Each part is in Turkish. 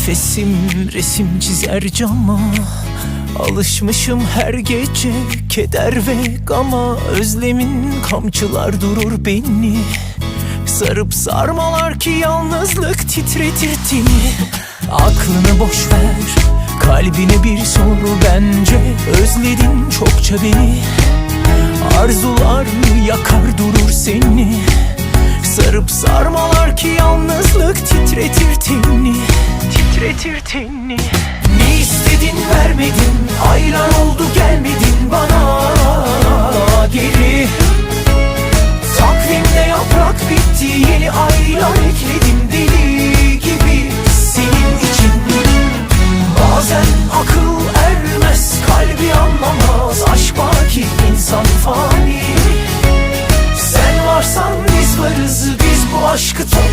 Nefesim resim çizer cama. Alışmışım her gece keder ve gama. Özlemin kamçılar durur beni. Sarıp sarmalar ki yalnızlık titretir tini Aklını boş ver Kalbine bir soru. Bence Özledin çokça beni. Arzular yakar durur seni? Sarıp sarmalar ki yalnızlık titretir tenini Titretir tenini Ne istedin vermedin Aylar oldu gelmedin bana. Geri. Takvimde yaprak bitti Yeni aylar ekledim deli gibi Senin için. Bazen akıl ermez Kalbi anlamaz Aşk baki insan fani. Sen varsan biz varız Biz bu aşkı toplarız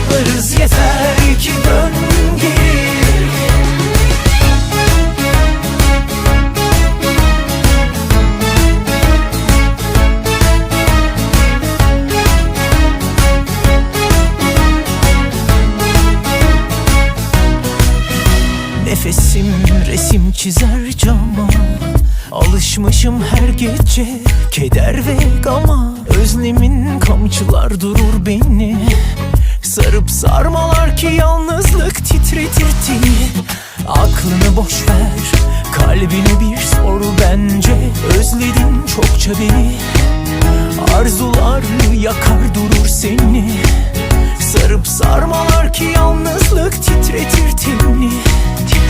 çizer cama. Alışmışım her gece keder ve gama. Özlemin kamçılar durur beni. Sarıp sarmalar ki yalnızlık titretir tini Aklını boş ver kalbine bir soru bence. Özledin çokça beni. Arzular yakar durur seni. Sarıp sarmalar ki yalnızlık titretir tenini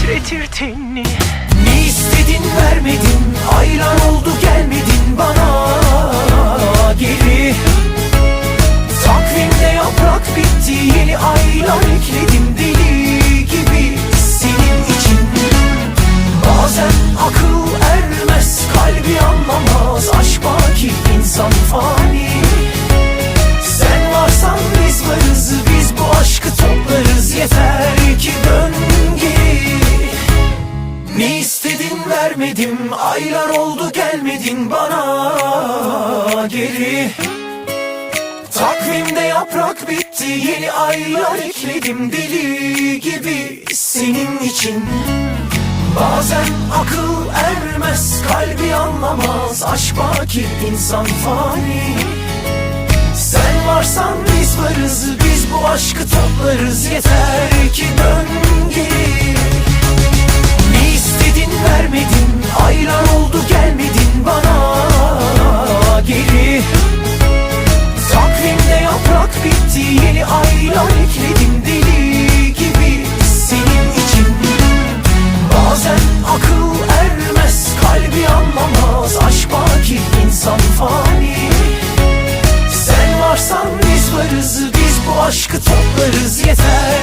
Titretir tenini. Ne istedin vermedin Aylar oldu gelmedin bana ne istedin vermedim Aylar oldu gelmedin bana. Geri. Takvimde yaprak bitti Yeni aylar ekledim deli gibi Senin için. Bazen akıl ermez Kalbi anlamaz Aşk baki insan fani. Sen varsan biz varız Biz bu aşkı toplarız Yeter ki dön geri aylar ekledim deli gibi Senin için. Bazen akıl ermez Kalbi anlamaz Aşk baki insan fani. Sen varsan biz varız Biz bu aşkı toplarız. Yeter